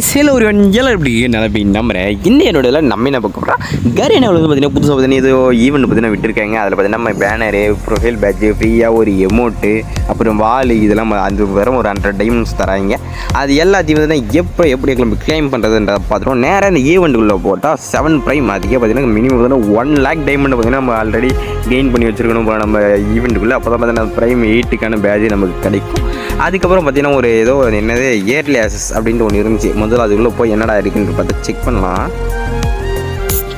சேல ஒரு எல்லாம் எப்படி நிலப்பி நம்புறேன் இன்னும் என்னோட நம்ம என்ன பார்க்க போகிறோம் கரி என்ன வந்து பார்த்தீங்கன்னா புதுசாக பார்த்தீங்கன்னா ஏதோ ஈவெண்ட் பார்த்தீங்கன்னா விட்டுருக்காங்க. அதில் பார்த்தீங்கன்னா நம்ம பேனரு ப்ரொஃபைல் பேட்ச் ஃப்ரீயாக ஒரு எமௌண்ட்டு அப்புறம் வால் இதெல்லாம் ம- அது வெறும் ஒரு ஹண்ட்ரட் டைமண்ட்ஸ் தராங்க. அது எல்லாத்தையும் பார்த்தீங்கன்னா எப்போ எப்படி நம்ம கிளைம் பண்ணுறதுன்றத பார்த்துருவோம். நேராக இந்த ஈவெண்ட்டுக்குள்ளே போட்டால் செவன் ப்ரைம் அதுக்கே பார்த்தீங்கன்னா மினிமம் பார்த்தீங்கன்னா ஒன் லேக் டைமண்ட் பார்த்தீங்கன்னா நம்ம ஆல்ரெடி கெயின் பண்ணி வச்சிருக்கணும் நம்ம ஈவெண்ட்டுக்குள்ளே அப்போ தான் பார்த்தீங்கன்னா ப்ரைம் எயிட்டுக்கான பேஜ் நமக்கு கிடைக்கும். அதுக்கப்புறம் பார்த்தீங்கன்னா ஒரு ஏதோ என்னது இயர்லி ஆசஸ் அப்படின்ட்டு ஒன்று இருந்துச்சு. முதல்ல அதுக்குள்ளே போய் என்னடா இருக்குன்னு பார்த்து செக் பண்ணலாம்.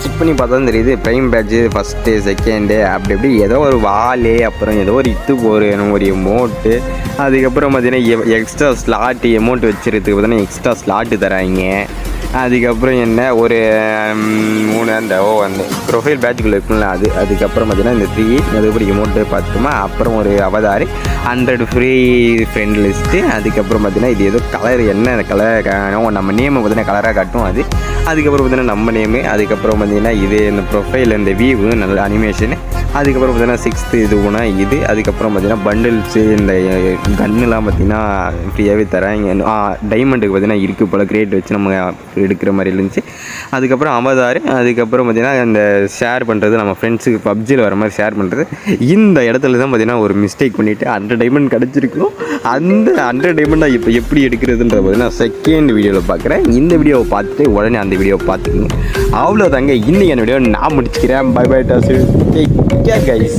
செக் பண்ணி பார்த்தா தெரியுது ப்ரைம் பேட்ச்சு ஃபஸ்ட்டு செகண்டு அப்படி இப்படி ஏதோ ஒரு வாலு அப்புறம் ஏதோ ஒரு இத்து ஒரு ஒரு எமௌண்ட்டு அதுக்கப்புறம் பார்த்தீங்கன்னா எக்ஸ்ட்ரா ஸ்லாட்டு எமௌண்ட் வச்சுருக்கிறதுக்கு பார்த்தீங்கன்னா எக்ஸ்ட்ரா ஸ்லாட்டு தராங்க. அதுக்கப்புறம் என்ன ஒரு மூணு அந்த ஓ அந்த ப்ரொஃபைல் பேட்சுக்குள்ளே இருக்கும்ல அது அதுக்கப்புறம் பார்த்தீங்கன்னா இந்த த்ரீ அதுக்கப்புறம் எமௌண்ட்டு பார்த்துமா அப்புறம் ஒரு அவதாரி ஹண்ட்ரட் ஃப்ரீ ஃப்ரெண்ட் லிஸ்ட்டு அதுக்கப்புறம் பார்த்தீங்கன்னா இது ஏதோ கலர் என்ன கலர் நம்ம நேமை பார்த்தீங்கன்னா கலராக காட்டும் அது. அதுக்கப்புறம் பார்த்தீங்கன்னா நம்ம நேமு அதுக்கப்புறம் பார்த்தீங்கன்னா இது இந்த ப்ரொஃபைல் இந்த வியூ நல்ல அனிமேஷனு அதுக்கப்புறம் பார்த்தீங்கன்னா சிக்ஸ்த்து இது இது அதுக்கப்புறம் பார்த்தீங்கன்னா பண்டில்ஸு இந்த கன்னுலாம் பார்த்தீங்கன்னா ஃப்ரீயாகவே தராங்க டைமண்டுக்கு பார்த்தீங்கன்னா இருக்குது போல் கிரேட் வச்சு நம்ம எடுக்கிற மாதிரி இருந்துச்சு. அதுக்கப்புறம் அவதார் அதுக்கப்புறம் பார்த்தீங்கன்னா இந்த ஷேர் பண்ணுறது நம்ம ஃப்ரெண்ட்ஸுக்கு பப்ஜியில் வர மாதிரி ஷேர் பண்ணுறது இந்த இடத்துல தான் பார்த்தீங்கன்னா ஒரு மிஸ்டேக் பண்ணிவிட்டு ஹண்ட்ரட் டைமண்ட் கிடச்சிருக்கும். அந்த ஹண்ட்ரட் டைமண்டாக இப்போ எப்படி எடுக்கிறதுன்ற பார்த்தீங்கன்னா செகண்ட் வீடியோவில் பார்க்குறேன். இந்த வீடியோவை பார்த்துட்டு உடனே அந்த வீடியோவை பார்த்துக்கோங்க. அவ்வளோதாங்க இன்னைக்கு அந்த வீடியோ நான் முடிச்சுக்கிறேன். பை பை டாஸ் டேக் கேர் கைஸ்